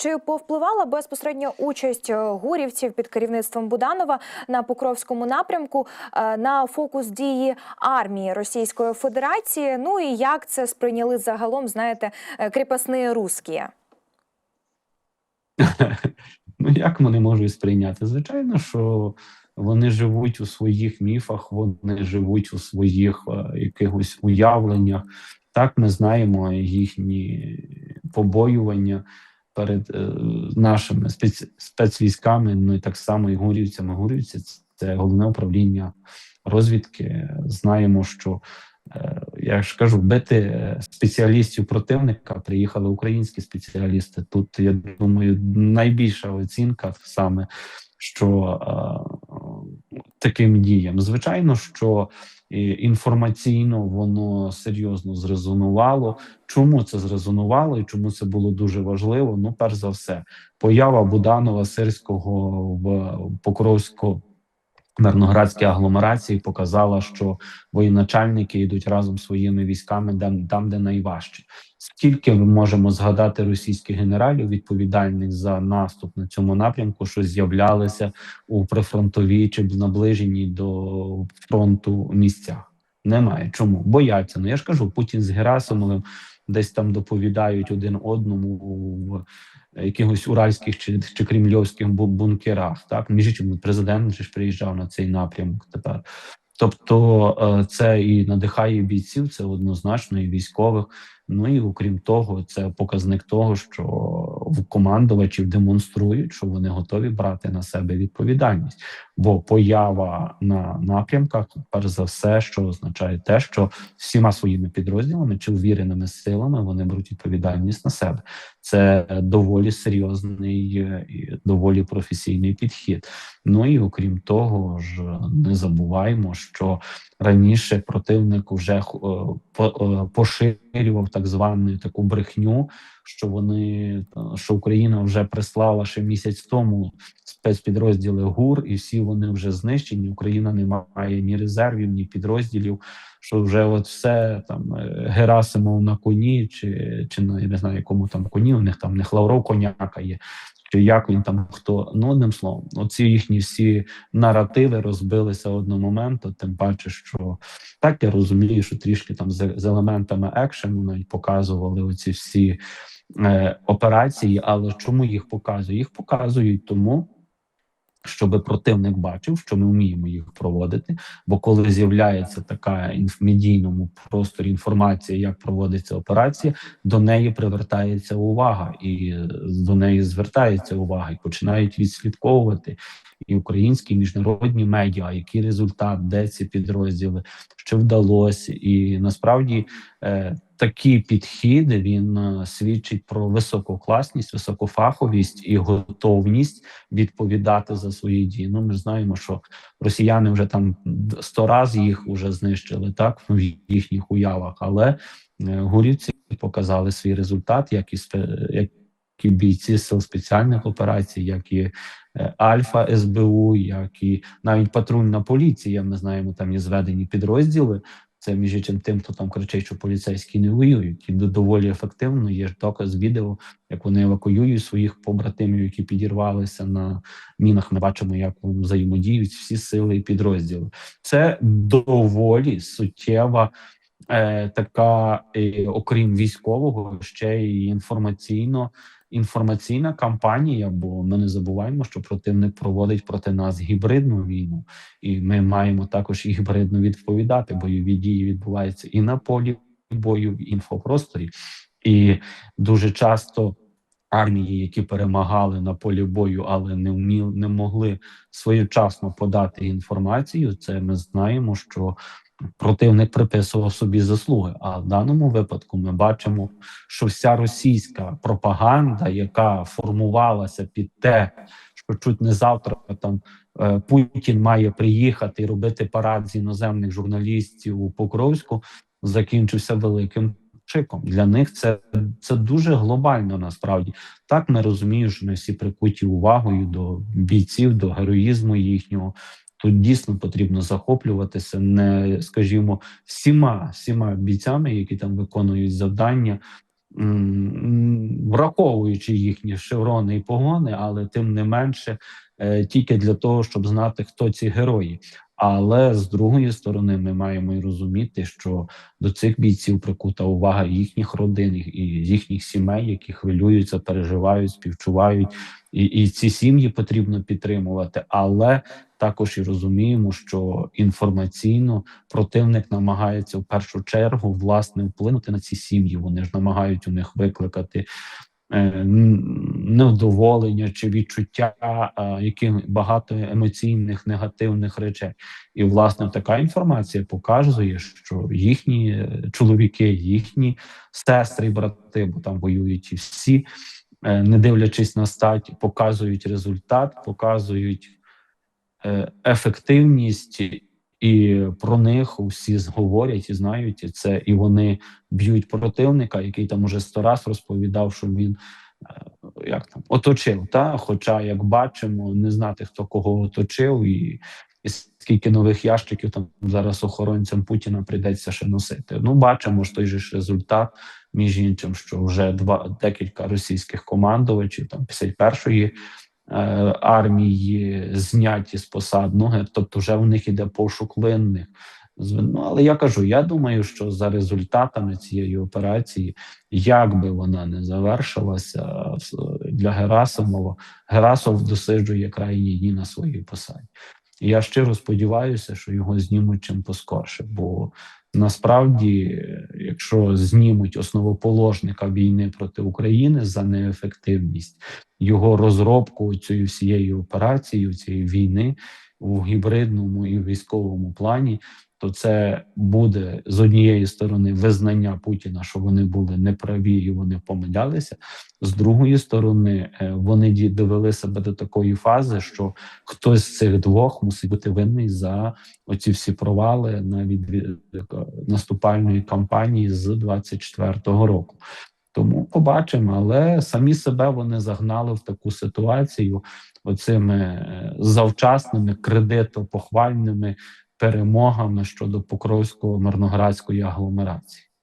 Чи повпливала безпосередньо участь е, гурівців під керівництвом Буданова на Покровському напрямку е, на фокус дії армії Російської Федерації? Ну і як це сприйняли загалом, знаєте, е, кріпосні русські? Ну, як вони можуть сприйняти? Звичайно, що вони живуть у своїх міфах, вони живуть у своїх якихось уявленнях. Так, ми знаємо їхні побоювання перед е, нашими спец, спецвійськами. Ну і так само і гурівцями. Гурівці це головне управління розвідки. Знаємо, що е, я ж кажу, бити е, спеціалістів противника приїхали українські спеціалісти. Тут я думаю, найбільша оцінка саме що таким діям. Звичайно, що інформаційно воно серйозно зрезонувало. Чому це зрезонувало і чому це було дуже важливо? Ну, перш за все, поява Буданова Сирського в Покровську Мирноградській агломерації показала, що воєначальники йдуть разом своїми військами там, де найважче. Скільки ми можемо згадати російських генералів, відповідальних за наступ на цьому напрямку, що з'являлися у прифронтовій чи наближеній до фронту місцях? Немає. Чому бояться? Ну я ж кажу, Путін з Герасимовим десь там доповідають один одному в якихось уральських чи чи кремльовських бункерах. Так між президент ж приїжджав на цей напрямок тепер. Тобто це і надихає бійців, це однозначно і військових. Ну і окрім того, це показник того, що в командувачів демонструють, що вони готові брати на себе відповідальність. Бо поява на напрямках, перш за все, що означає те, що всіма своїми підрозділами чи увіреними силами вони беруть відповідальність на себе. Це доволі серйозний і доволі професійний підхід. Ну і окрім того ж, не забуваємо, що раніше противник вже поширював так звану таку брехню, що вони що Україна вже прислала ще місяць тому спецпідрозділи ГУР, і всі вони вже знищені. Україна не має ні резервів, ні підрозділів. Що вже от все там е, Герасимов на коні, чи чи на я не знаю, якому там коні. У них там не Лавров коняка є. Чи як він там хто ну одним словом, оці їхні всі наративи розбилися одного моменту. Тим паче, що так я розумію, що трішки там з, з елементами екшену навіть показували оці всі е, операції. Але чому їх показують? Їх показують тому щоб противник бачив, що ми вміємо їх проводити. Бо коли з'являється така в медійному просторі інформація, як проводиться операція, до неї привертається увага, і до неї звертається увага, і починають відслідковувати і українські і міжнародні медіа, який результат, де ці підрозділи, що вдалося, і насправді такі підхід він е, свідчить про високу класність, високофаховість і готовність відповідати за свої дії. Ну ми ж знаємо, що росіяни вже там сто разів їх вже знищили так в їхніх уявах, але е, гурівці показали свій результат, як і як і бійці сил спеціальних операцій, як і е, Альфа СБУ, як і навіть патрульна поліція. Ми знаємо, там є зведені підрозділи. Це між іншим тим, хто там кричить, що поліцейські не воюють, і доволі ефективно. Є доказ відео, як вони евакуюють своїх побратимів, які підірвалися на мінах. Ми бачимо, як взаємодіють всі сили і підрозділи. Це доволі суттєва така, е, окрім військового, ще й інформаційно інформаційна кампанія, бо ми не забуваємо, що противник проводить проти нас гібридну війну, і ми маємо також і гібридно відповідати. Бойові дії відбуваються і на полі бою, в інфопросторі, і дуже часто. Армії, які перемагали на полі бою, але не вміли, не могли своєчасно подати інформацію. Це ми знаємо, що противник приписував собі заслуги. А в даному випадку ми бачимо, що вся російська пропаганда, яка формувалася під те, що чуть не завтра там е, Путін має приїхати і робити парад з іноземних журналістів у Покровську, закінчився великим. Чиком для них це це дуже глобально. Насправді так ми розуміємо, що ми всі прикуті увагою до бійців, до героїзму їхнього, Тут дійсно потрібно захоплюватися, не скажімо, всіма всіма бійцями, які там виконують завдання. враховуючи їхні шеврони і погони, але тим не менше е, тільки для того, щоб знати, хто ці герої. Але з другої сторони, ми маємо і розуміти, що до цих бійців прикута увага їхніх родин і їхніх сімей, які хвилюються, переживають, співчувають, і, і ці сім'ї потрібно підтримувати. Але також і розуміємо, що інформаційно противник намагається в першу чергу власне вплинути на ці сім'ї. Вони ж намагають у них викликати невдоволення чи відчуття е, яких багато емоційних негативних речей. І власне така інформація показує, що їхні е, чоловіки, їхні сестри і брати, бо там воюють і всі, е, не дивлячись на стать, показують результат, показують е, ефективність, і про них усі говорять і знають і це, і вони б'ють противника, який там уже сто раз розповідав, що він е, як там оточив. Та хоча, як бачимо, не знати хто кого оточив, і, і скільки нових ящиків там зараз охоронцям Путіна прийдеться ще носити. Ну, бачимо ж той же ж результат, між іншим, що вже два декілька російських командувачів, там 51-ї е, армії зняті з посад. Ну, тобто, вже в них іде пошук винних. Ну, але я кажу, я думаю, що за результатами цієї операції, як би вона не завершилася для Герасимова, Герасов досиджує крайні дні на своїй посаді. Я щиро сподіваюся, що його знімуть чим поскорше, бо насправді, якщо знімуть основоположника війни проти України за неефективність, його розробку цієї всієї операції, цієї війни у гібридному і військовому плані, то це буде з однієї сторони визнання Путіна, що вони були неправі і вони помилялися. З другої сторони, е, вони довели себе до такої фази, що хтось з цих двох мусить бути винний за оці всі провали на відві- е, наступальної кампанії з 24-го року. Тому побачимо, але самі себе вони загнали в таку ситуацію оцими е, завчасними кредитопохвальними перемогами щодо Покровського мирноградської агломерації.